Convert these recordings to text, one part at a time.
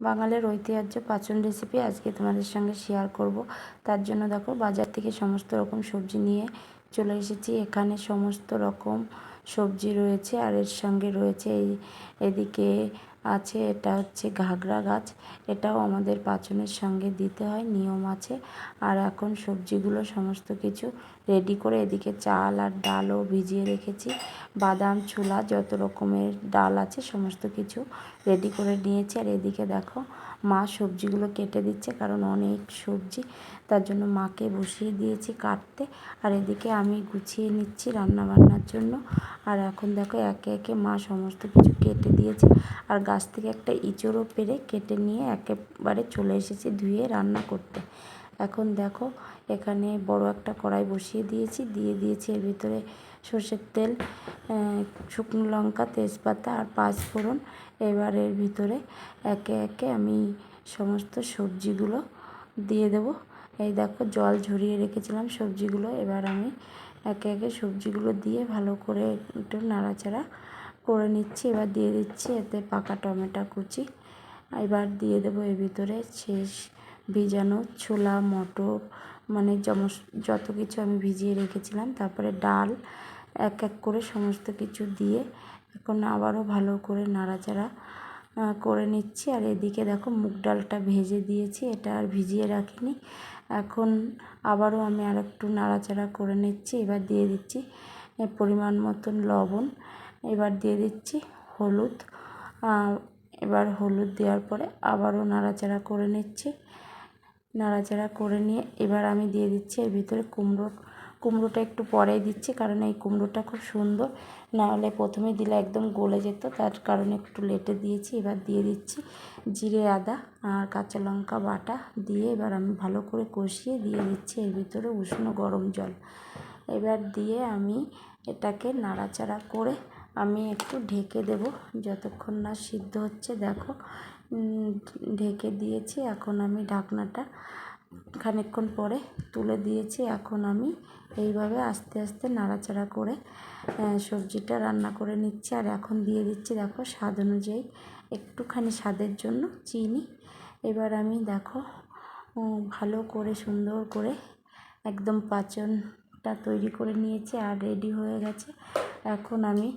বাঙালির ঐতিহ্য পাচন রেসিপি আজকে তোমাদের সঙ্গে শেয়ার করব। তার জন্য দেখো বাজার থেকে সমস্ত রকম সবজি নিয়ে চলে এসেছি। এখানে সমস্ত রকম সবজি রয়েছে আর এর সঙ্গে রয়েছে এই এদিকে আছে, এটা হচ্ছে ঘাগরা গাছ। এটাও আমাদের পাচনের সঙ্গে দিতে হয়, নিয়ম আছে। আর এখন সবজিগুলো সমস্ত কিছু রেডি করে এদিকে চাল আর ডালও ভিজিয়ে রেখেছি। বাদাম, ছোলা, যত রকমের ডাল আছে সমস্ত কিছু রেডি করে নিয়েছি। আর এদিকে দেখো, মা সবজিগুলো কেটে দিচ্ছে কারণ অনেক সবজি, তার জন্য মাকে বসিয়ে দিয়েছি কাটতে। আর এদিকে আমি গুছিয়ে নিচ্ছি রান্না বান্নার জন্য। আর এখন দেখো একে একে মা সমস্ত কিছু কেটে দিয়েছে। আর গাছ থেকে একটা ইঁচড়ও পেরে কেটে নিয়ে একেবারে চলে এসেছি ধুয়ে রান্না করতে। এখন দেখো এখানে বড় একটা কড়াই বসিয়ে দিয়েছি। দিয়ে দিয়েছি এর ভিতরে সর্ষের তেল শুকনো লঙ্কা, তেজপাতা আর পাঁচ ফোড়ন। এবার এর ভিতরে একে একে আমি সমস্ত সবজিগুলো দিয়ে দেব। এই দেখো জল ঝরিয়ে রেখেছিলাম সবজিগুলো। এবার আমি একে একে সবজিগুলো দিয়ে ভালো করে একটু নাড়াচাড়া করে নিচ্ছি। এবার দিয়ে দিচ্ছি এতে পাকা টমেটো কুচি। এবার দিয়ে দেবো এর ভিতরে শেষ ভিজানো ছোলা, মটর মানে যমস, যত কিছু আমি ভিজিয়ে রেখেছিলাম, তারপরে ডাল, এক এক করে সমস্ত কিছু দিয়ে এখন আবারও ভালো করে নাড়াচাড়া করে নিচ্ছি। আর এদিকে দেখো মুগ ডালটা ভেজে দিয়েছি, এটা আর ভিজিয়ে রাখিনি। এখন আবারও আমি আর একটু নাড়াচাড়া করে নিচ্ছি। এবার দিয়ে দিচ্ছি পরিমাণ মতন লবণ। এবার দিয়ে দিচ্ছি হলুদ। এবার হলুদ দেওয়ার পরে আবারও নাড়াচাড়া করে নিচ্ছি। নাড়াচাড়া করে নিয়ে এবার আমি দিয়ে দিচ্ছি এর ভিতরে কুমড়ো কুমড়োটা একটু পরে দিচ্ছি, কারণ এই কুমড়োটা খুব সুন্দর। না হলে প্রথমে দিলে একদম গলে যেত, তার কারণে একটু লেটে দিয়েছি, এবার দিয়ে দিচ্ছি জিরে, আদা আর কাঁচা লঙ্কা বাটা দিয়ে এবার আমি ভালো করে কষিয়ে দিয়ে দিচ্ছি এর ভিতরে উষ্ণ গরম জল। এবার দিয়ে আমি এটাকে নাড়াচাড়া করে আমি একটু ঢেকে দেব, যতক্ষণ না সিদ্ধ হচ্ছে। দেখো ঢেকে দিয়েছি, এখন আমি ঢাকনাটা খানিকক্ষণ পরে তুলে দিয়েছি। এখন আমি এইভাবে আস্তে আস্তে নাড়াচাড়া করে সবজিটা রান্না করে নিচ্ছি। আর এখন দিয়ে দিচ্ছি দেখো স্বাদ অনুযায়ী একটুখানি স্বাদের জন্য চিনি। এবার আমি দেখো ভালো করে সুন্দর করে একদম পাচনটা তৈরি করে নিয়েছি আর রেডি হয়ে গেছে। এখন আমি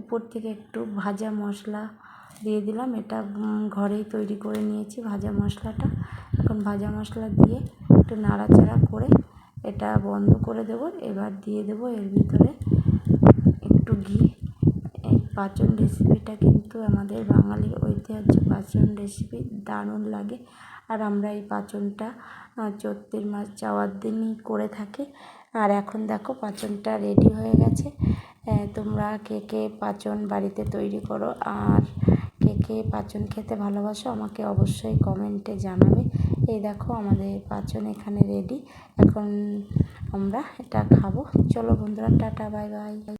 উপর থেকে একটু ভাজা মশলা দিয়ে দিলাম। এটা ঘরেই তৈরি করে নিয়েছি ভাজা মশলাটা। এখন ভাজা মশলা দিয়ে একটু নাড়াচাড়া করে এটা বন্ধ করে দেব। এবার দিয়ে দেব এর ভিতরে একটু ঘি। পাচন রেসিপিটা কিন্তু আমাদের বাঙালির ঐতিহ্য। পাচন রেসিপি দারুণ লাগে। আর আমরা এই পাচনটা চৈত্রের মাস যাওয়ার দিনই করে থাকি। আর এখন দেখো পাচনটা রেডি হয়ে গেছে। তোমরা কে কে পাচন বাড়িতে তৈরি করো। আর কে কে পাঁচজন খেতে ভালোবাসো, আমাকে অবশ্যই কমেন্টে জানাবে। এই দেখো আমাদের পাঁচজন এখানে রেডি এখন আমরা এটা খাব। চলো বন্ধুরা, টাটা, বাই বাই।